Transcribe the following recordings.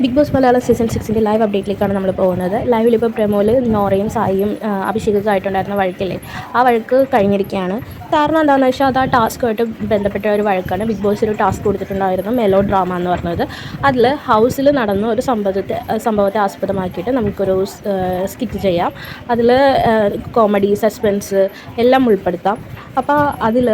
Big Boss Malayalam season സിക്സിന്റെ live അപ്ഡേറ്റിലേക്കാണ് നമ്മൾ പോകുന്നത്. ലൈവിൽ ഇപ്പോൾ പ്രമോൽ നോറയും സായിയും അഭിഷേകൊക്കെ ആയിട്ടുണ്ടായിരുന്ന വഴക്കില്ലേ? ആ വഴക്ക് കഴിഞ്ഞിരിക്കുകയാണ്. കാരണം എന്താണെന്ന് വെച്ചാൽ അത് ആ ടാസ്ക്കുമായിട്ട് ബന്ധപ്പെട്ട ഒരു വഴക്കാണ്. ബിഗ് ബോസ് ഒരു ടാസ്ക് കൊടുത്തിട്ടുണ്ടായിരുന്നു മെലോ ഡ്രാമ എന്ന് പറഞ്ഞത്. അതിൽ ഹൗസിൽ നടന്ന ഒരു സംഭവത്തെ സംഭവത്തെ ആസ്പദമാക്കിയിട്ട് നമുക്കൊരു സ്കിറ്റ് ചെയ്യാം. അതിൽ കോമഡി സസ്പെൻസ് എല്ലാം ഉൾപ്പെടുത്താം. അപ്പോൾ അതിൽ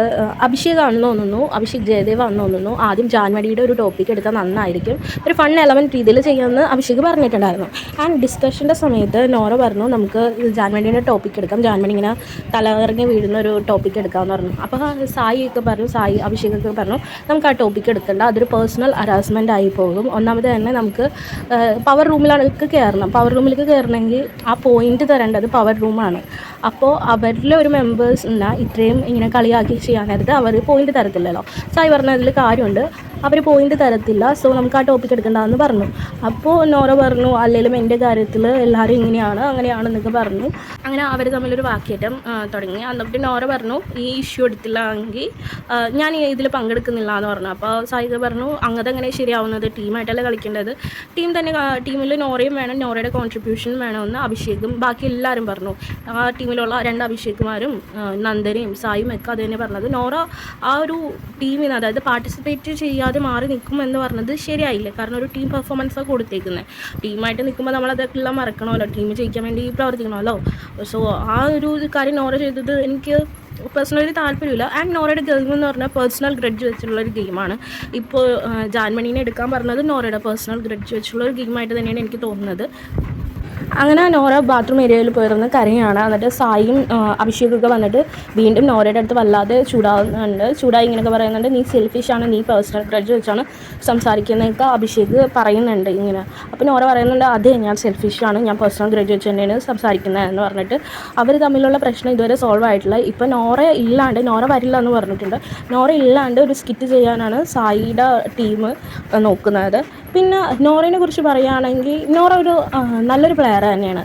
അഭിഷേക് ആണെന്ന് തോന്നുന്നു അഭിഷേക് ജയദേവ് ആണെന്ന് തോന്നുന്നു. ആദ്യം ജാൻവടിയുടെ ഒരു ടോപ്പിക് എടുത്താൽ നന്നായിരിക്കും. ഒരു ഫൺ എലമെന്റ് രീതിയിൽ ചെയ്യാമെന്ന് അഭിഷേക് പറഞ്ഞിട്ടുണ്ടായിരുന്നു. ആൻഡ് ഡിസ്കഷന്റെ സമയത്ത് നോറ പറഞ്ഞു നമുക്ക് ജാൻമണിയുടെ ടോപ്പിക് എടുക്കാം. ജാൻമണി ഇങ്ങനെ തലകറങ്ങി വീഴുന്ന ഒരു ടോപ്പിക് എടുക്കാമെന്ന് പറഞ്ഞു. അപ്പോൾ സായി ഒക്കെ പറഞ്ഞു സായി അഭിഷേകൊക്കെ പറഞ്ഞു നമുക്ക് ആ ടോപ്പിക് എടുക്കേണ്ട. അതൊരു പേഴ്സണൽ ഹറാസ്മെന്റ് ആയി പോകും. ഒന്നാമത് തന്നെ നമുക്ക് പവർ റൂമിലേക്ക് കയറണം പവർ റൂമിലേക്ക് കയറണമെങ്കിൽ ആ പോയിന്റ് തരേണ്ടത് പവർ റൂമാണ് അപ്പോൾ അവരിലെ ഒരു മെമ്പേഴ്സ് ഇത്രയും ഇങ്ങനെ കളിയാക്കി ചെയ്യാനായിട്ട് അവർ പോയിന്റ് തരത്തില്ലല്ലോ. സായി പറഞ്ഞതിൽ കാര്യമുണ്ട്. അവർ പോയിന്റ് തരത്തില്ല. സോ നമുക്ക് ആ ടോപ്പിക് എടുക്കണ്ടെന്ന് പറഞ്ഞു. അപ്പോൾ നോറ പറഞ്ഞു അല്ലെങ്കിലും എന്റെ കാര്യത്തിൽ എല്ലാവരും ഇങ്ങനെയാണ് അങ്ങനെയാണെന്നൊക്കെ പറഞ്ഞു. അങ്ങനെ അവർ തമ്മിലൊരു വാക്കേറ്റം തുടങ്ങി. എന്നിട്ട് നോറ പറഞ്ഞു ഈ ഇഷ്യൂ എടുത്തില്ല എങ്കിൽ ഞാൻ ഇതിൽ പങ്കെടുക്കുന്നില്ല എന്ന് പറഞ്ഞു. അപ്പോൾ സായിക പറഞ്ഞു അങ്ങനത്തെ എങ്ങനെ ശരിയാവുന്നത്? ടീമായിട്ടല്ല കളിക്കേണ്ടത്? ടീം തന്നെ ടീമിൽ നോറയും വേണം നോറയുടെ കോൺട്രിബ്യൂഷൻ വേണമെന്ന് അഭിഷേകും ബാക്കി എല്ലാവരും പറഞ്ഞു. ആ ടീമിലുള്ള രണ്ട് അഭിഷേകുമാരും നന്ദനയും സായും ഒക്കെ അത് തന്നെ പറഞ്ഞത്. നോറ ആ ഒരു ടീമിന് അതായത് പാർട്ടിസിപ്പേറ്റ് ചെയ്യാതെ മാറി നിൽക്കും എന്ന് പറഞ്ഞത് ശരിയായില്ല. കാരണം ഒരു ടീം പെർഫോമൻസാണ് കൊടുത്തേക്കുന്നത് ടീമായിട്ട് നിൽക്കുമ്പോൾ നമ്മൾ അതൊക്കെല്ലാം മറക്കണമല്ലോ. ടീം ജയിക്കാൻ വേണ്ടി പ്രവർത്തിക്കണമല്ലോ. സോ ആ ഒരു കാര്യം നോറ ചെയ്തത് എനിക്ക് പേഴ്സണലി താല്പര്യമില്ല. ആൻഡ് നോറയുടെ ഗെയിം എന്ന് പറഞ്ഞാൽ പേഴ്സണൽ ഗ്രഡ്ജ് വെച്ചുള്ള ഒരു ഗെയിമാണ് ഇപ്പോൾ ജാൻമണീനെ എടുക്കാൻ പറഞ്ഞത് നോറയുടെ പേഴ്സണൽ ഗ്രഡ്ജ് വെച്ചുള്ള ഒരു ഗെയിമായിട്ട് തന്നെയാണ് എനിക്ക് തോന്നുന്നത്. അങ്ങനെ നോറ ബാത്റൂം ഏരിയയിൽ പോയിരുന്ന് കരയാണ്. എന്നിട്ട് സായിയും അഭിഷേകൊക്കെ വന്നിട്ട് വീണ്ടും നോറയുടെ അടുത്ത് വല്ലാതെ ചൂടാവുന്നുണ്ട്. ചൂടായി ഇങ്ങനെയൊക്കെ പറയുന്നുണ്ട് നീ സെൽഫിഷാണ് നീ പേഴ്സണൽ ഗ്രഡ്ജ് വെച്ചാണ് സംസാരിക്കുന്നതൊക്കെ അഭിഷേക് പറയുന്നുണ്ട് ഇങ്ങനെ. അപ്പോൾ നോറ പറയുന്നുണ്ട് അതെ ഞാൻ സെൽഫിഷാണ് ഞാൻ പേഴ്സണൽ ഗ്രഡ്ജ് വെച്ച് തന്നെയാണ് സംസാരിക്കുന്നത് എന്ന് പറഞ്ഞിട്ട് അവർ തമ്മിലുള്ള പ്രശ്നം ഇതുവരെ സോൾവ് ആയിട്ടില്ല. ഇപ്പോൾ നോറ ഇല്ലാണ്ട് നോറ വരില്ല എന്ന് പറഞ്ഞിട്ടുണ്ട്. നോറ ഇല്ലാണ്ട് ഒരു സ്കിറ്റ് ചെയ്യാനാണ് സായിയുടെ ടീം നോക്കുന്നത്. പിന്നെ നോറയെ കുറിച്ച് പറയുകയാണെങ്കിൽ നോറ ഒരു നല്ലൊരു പ്ലെയർ തന്നെയാണ്.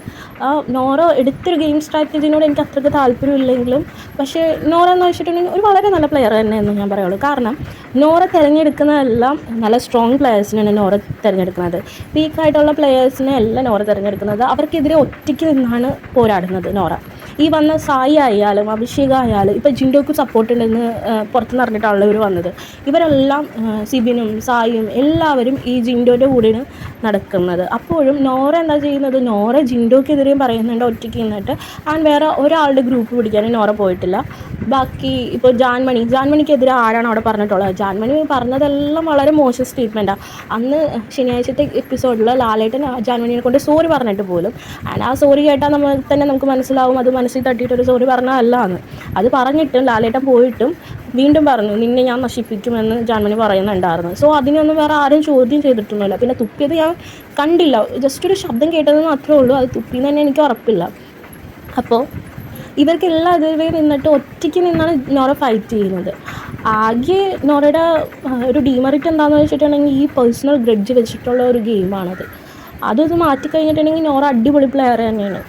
നോറ എടുത്തൊരു ഗെയിം സ്ട്രാറ്റജിനോട് എനിക്ക് അത്രയ്ക്ക് താല്പര്യമില്ലെങ്കിലും പക്ഷേ നോറ എന്ന് വെച്ചിട്ടുണ്ടെങ്കിൽ ഒരു വളരെ നല്ല പ്ലെയർ തന്നെയെന്ന് ഞാൻ പറയുള്ളൂ. കാരണം നോറ തിരഞ്ഞെടുക്കുന്നതെല്ലാം നല്ല സ്ട്രോങ് പ്ലെയേഴ്സിനാണ് നോറ തിരഞ്ഞെടുക്കുന്നത്. വീക്കായിട്ടുള്ള പ്ലെയേഴ്സിനെ അല്ല നോറ തിരഞ്ഞെടുക്കുന്നത്. അവർക്കെതിരെ ഒറ്റയ്ക്ക് നിന്നാണ് പോരാടുന്നത് നോറ. ഈ വന്ന സായി ആയാലും അഭിഷേക് ആയാലും ഇപ്പോൾ ജിൻഡോക്ക് സപ്പോർട്ട് ഉണ്ടെന്ന് പുറത്തുനിന്ന് പുറത്ത് ഇവർ വന്നത്. ഇവരെല്ലാം സിബിനും സായിയും എല്ലാവരും ഈ ജിൻഡോന്റെ കൂടെയാണ് നടക്കുന്നത്. അപ്പോഴും നോറ എന്താ ചെയ്യുന്നത്? നോറ ജിൻഡോക്കെതിരെയും പറയുന്നുണ്ട് ഒറ്റയ്ക്ക് നിന്നിട്ട് ആൻഡ് വേറെ ഒരാളുടെ ഗ്രൂപ്പ് പിടിക്കാനും നോറ പോയിട്ടില്ല. ബാക്കി ഇപ്പോൾ ജാൻമണി. ജാൻമണിക്കെതിരെ ആരാണ് അവിടെ പറഞ്ഞിട്ടുള്ളത്? ജാൻമണി പറഞ്ഞതെല്ലാം വളരെ മോശം സ്റ്റേറ്റ്മെന്റാണ് അന്ന് ശനിയാഴ്ചത്തെ എപ്പിസോഡിൽ ലാലേട്ടൻ ആ ജാൻമണിയെ കൊണ്ട് സോറി പറഞ്ഞിട്ട് പോലും. ആൻഡ് ആ സോറി കേട്ടാൽ നമ്മൾ തന്നെ നമുക്ക് മനസ്സിലാവും. അത് മനസ്സിൽ തട്ടിയിട്ടൊരു സോറി പറഞ്ഞതല്ല എന്ന് അത് പറഞ്ഞിട്ടും ലാലേട്ടൻ പോയിട്ടും വീണ്ടും പറഞ്ഞു നിന്നെ ഞാൻ നശിപ്പിക്കുമെന്ന് ജാൻമണി പറയുന്നുണ്ടായിരുന്നു. സോ അതിനൊന്നും വേറെ ആരും ചോദ്യം ചെയ്തിട്ടൊന്നുമില്ല. പിന്നെ തുപ്പിയത് ഞാൻ കണ്ടില്ല. ജസ്റ്റ് ഒരു ശബ്ദം കേട്ടത് മാത്രമേ ഉള്ളൂ. അത് തുപ്പിന്ന് തന്നെ എനിക്ക് ഉറപ്പില്ല. അപ്പോൾ ഇവർക്കെല്ലാം അതിൽ നിന്നിട്ട് ഒറ്റയ്ക്ക് നിന്നാണ് നോറ ഫൈറ്റ് ചെയ്യുന്നത്. ആകെ നോറയുടെ ഒരു ഡീമറിറ്റ് എന്താണെന്ന് വെച്ചിട്ടുണ്ടെങ്കിൽ ഈ പേഴ്സണൽ ഗ്രഡ്ജ് വെച്ചിട്ടുള്ള ഒരു ഗെയിമാണത് അതൊന്ന് മാറ്റി കഴിഞ്ഞിട്ടുണ്ടെങ്കിൽ നോറ അടിപൊളി പ്ലെയർ തന്നെയാണ്.